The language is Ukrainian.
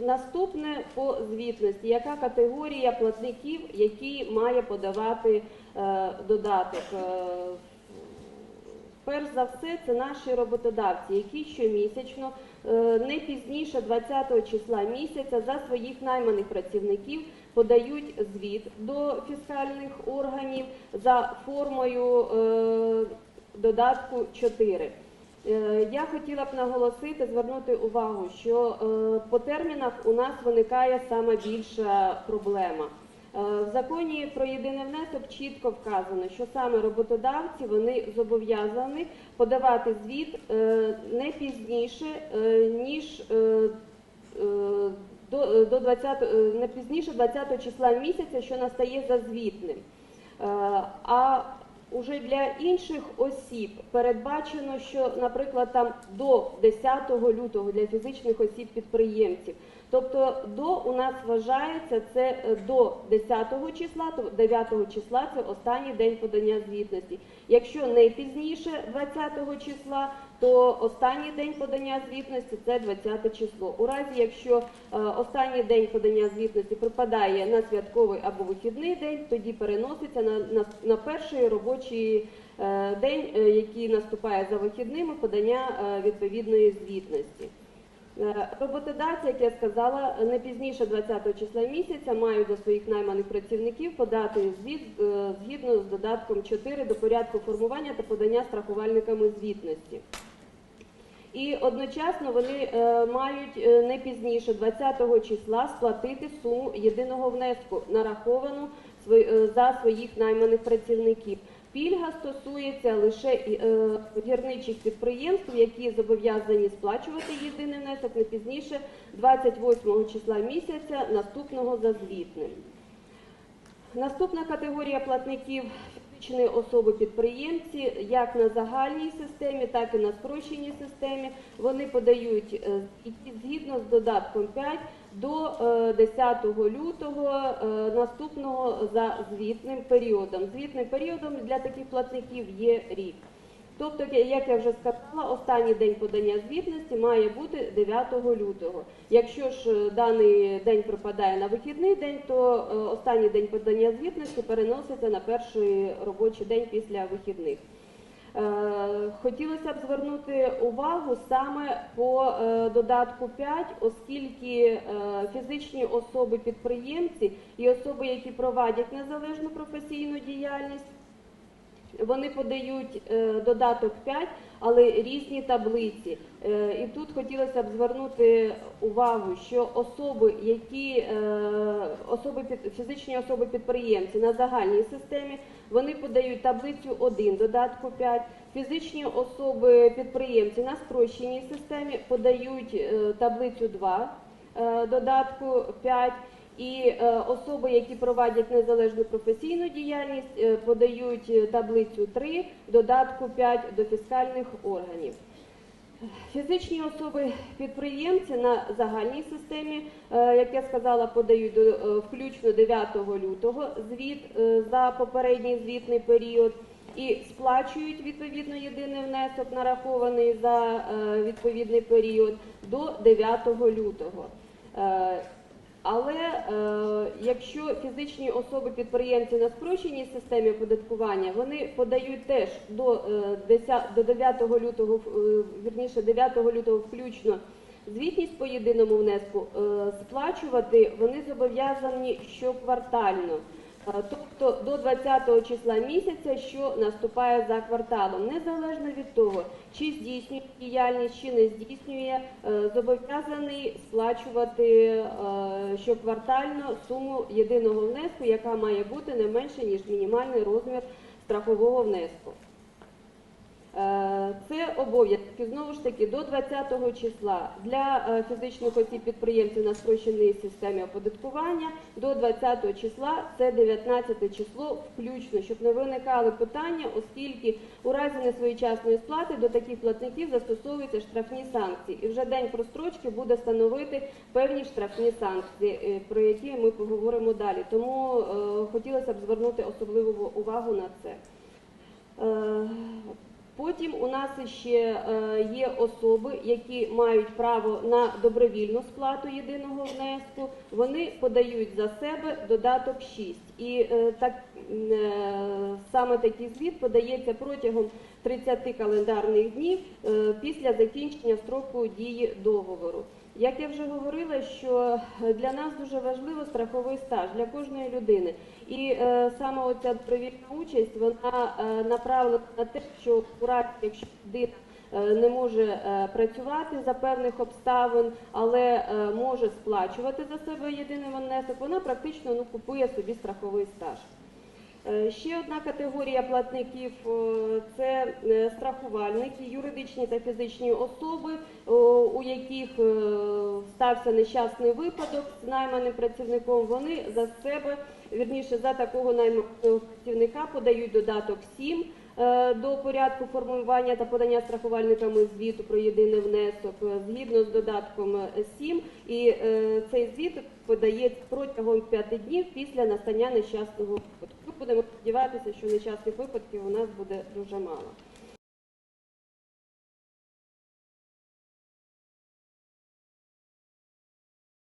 Наступне по звітності. Яка категорія платників, які має подавати е, додаток? Е, Перш за все, це наші роботодавці, які щомісячно, е, не пізніше 20 числа місяця, за своїх найманих працівників подають звіт до фіскальних органів за формою додатку 4. Е, Я хотіла б наголосити, звернути увагу, що е, по термінах у нас виникає саме більша проблема. Е, В законі про єдиний внесок чітко вказано, що саме роботодавці вони зобов'язані подавати звіт не пізніше, ніж до, е, 20, е, не пізніше 20 числа місяця, що настає за звітним. А уже для інших осіб передбачено, що, наприклад, там до 10 лютого для фізичних осіб підприємців. Тобто до у нас вважається це е, до 10 числа, то 9 числа це останній день подання звітності. Якщо не пізніше 20 числа, то останній день подання звітності це 20 число. У разі, якщо е, останній день подання звітності припадає на святковий або вихідний день, тоді переноситься на, на, на перший робочий е, день, який наступає за вихідними, подання відповідної звітності. Е, Роботодавці, як я сказала, не пізніше 20 числа місяця мають до своїх найманих працівників подати звіт е, згідно з додатком 4 до порядку формування та подання страхувальниками звітності. І одночасно вони е, мають не пізніше 20 числа сплатити суму єдиного внеску, нараховану за своїх найманих працівників. Пільга стосується лише е, гірничих підприємств, які зобов'язані сплачувати єдиний внесок не пізніше 28 числа місяця наступного за звітним. Наступна категорія платників фізичної особи підприємці, як на загальній системі, так і на спрощеній системі. Вони подають е, згідно з додатком 5 до е, 10 лютого е, наступного за звітним періодом. Звітним періодом для таких платників є рік. Тобто, як я вже сказала, останній день подання звітності має бути 9 лютого. Якщо ж е, даний день припадає на вихідний день, то е, останній день подання звітності переноситься на перший робочий день після вихідних. Е, Хотілося б звернути увагу саме по е, додатку 5, оскільки е, фізичні особи-підприємці і особи, які провадять незалежну професійну діяльність, вони подають е, додаток 5, але різні таблиці. Е, і тут хотілося б звернути увагу, що особи, які е, особи фізичні особи підприємці на загальній системі, вони подають таблицю 1, додатку 5. Фізичні особи підприємці на спрощеній системі подають таблицю 2, е, додатку 5. І е, особи, які провадять незалежну професійну діяльність, е, подають е, таблицю 3, додатку 5 до фіскальних органів. Фізичні особи підприємці на загальній системі, як я сказала, подають до включно 9 лютого звіт за попередній звітний період і сплачують відповідно єдиний внесок, нарахований за відповідний період до 9 лютого. Але е, якщо фізичні особи-підприємці на спрощеній системі оподаткування, вони подають теж до, е, 10, до 9 лютого, е, вірніше 9 лютого включно звітність по єдиному внеску, е, сплачувати вони зобов'язані щоквартально. Е, Тобто до 20 числа місяця, що наступає за кварталом, незалежно від того, чи здійснює діяльність, чи не здійснює, е, зобов'язаний сплачувати е, щоквартально суму єдиного внеску, яка має бути не менше ніж мінімальний розмір страхового внеску. Е, Це обов'язки знову ж таки до 20 числа для е, фізичних осіб підприємців на спрощеній системі оподаткування. До 20-го числа це 19 число включно, щоб не виникали питання, оскільки у разі несвоєчасної сплати до таких платників застосовуються штрафні санкції. І вже день прострочки буде становити певні штрафні санкції, е, про які ми поговоримо далі. Тому хотілося б звернути особливу увагу на це. Е, Потім у нас ще е, є особи, які мають право на добровільну сплату єдиного внеску. Вони подають за себе додаток 6. І е, е, саме такий звіт подається протягом 30 календарних днів після закінчення строку дії договору. Як я вже говорила, що для нас дуже важливо страховий стаж для кожної людини. І е, саме оця добровільна участь вона е, направлена на те, що у разі, якщо людина е, не може е, працювати за певних обставин, але е, може сплачувати за себе єдиний внесок, вона практично ну, купує собі страховий стаж. Е, Ще одна категорія платників е, це е, страхувальники, юридичні та фізичні особи, у яких стався нещасний випадок з найманим працівником. Вони за себе, вірніше за такого найманого працівника подають додаток 7 е, до порядку формування та подання страхувальниками звіту про єдиний внесок е, згідно з додатком 7. І е, цей звіт подається протягом 5 днів після настання нещасного випадку. Ми будемо сподіватися, що нещасних випадків у нас буде дуже мало.